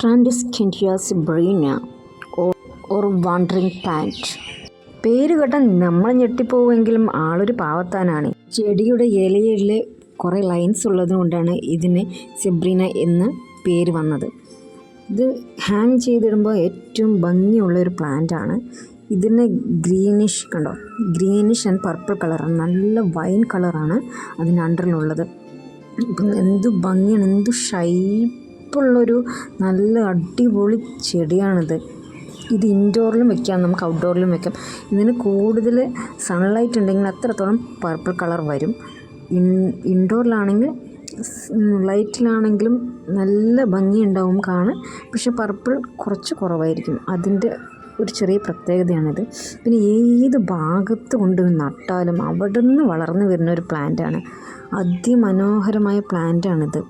ട്രാൻഡിസ്കെന്റിയ ബ്രീന or wandering plant പേര് കേട്ടാൽ നമ്മൾ ഞെട്ടിപ്പോവുമെങ്കിലും ആളൊരു പാവത്താനാണ്. ചെടിയുടെ ഇലയിലെ കുറേ ലൈൻസ് ഉള്ളതുകൊണ്ടാണ് ഇതിന് സെബ്രീന എന്ന് പേര് വന്നത്. ഇത് ഹാങ് ചെയ്തിടുമ്പോൾ ഏറ്റവും ഭംഗിയുള്ള ഒരു പ്ലാന്റ് ആണ്. ഇതിന് ഗ്രീനിഷ് കണ്ടോ? ഗ്രീനിഷ് ആൻഡ് പർപ്പിൾ കളറാണ് നല്ല വൈൻ കളറാണ് അതിന് അണ്ടറിലുള്ളത് ഇപ്പം എന്ത് ഭംഗിയാണ് എന്ത് ഷൈപ്പുള്ളൊരു നല്ല അടിപൊളി ചെടിയാണിത്. ഇത് ഇൻഡോറിലും വെക്കാം നമുക്ക് ഔട്ട്ഡോറിലും വെക്കാം. ഇതിന് കൂടുതൽ സൺലൈറ്റ് ഉണ്ടെങ്കിൽ അത്രത്തോളം പർപ്പിൾ കളർ വരും. ഇൻ ഇൻഡോറിലാണെങ്കിൽ ലൈറ്റിലാണെങ്കിലും നല്ല ഭംഗിയുണ്ടാവും കാണാൻ. പക്ഷെ പർപ്പിൾ കുറച്ച് കുറവായിരിക്കും. അതിന്റെ ഒരു ചെറിയ പ്രത്യേകതയാണിത്. പിന്നെ ഏത് ഭാഗത്ത് കൊണ്ട് നട്ടാലും അവിടെ നിന്ന് വളർന്നു വരുന്ന ഒരു പ്ലാന്റാണ്. അതിമനോഹരമായ പ്ലാന്റാണിത്.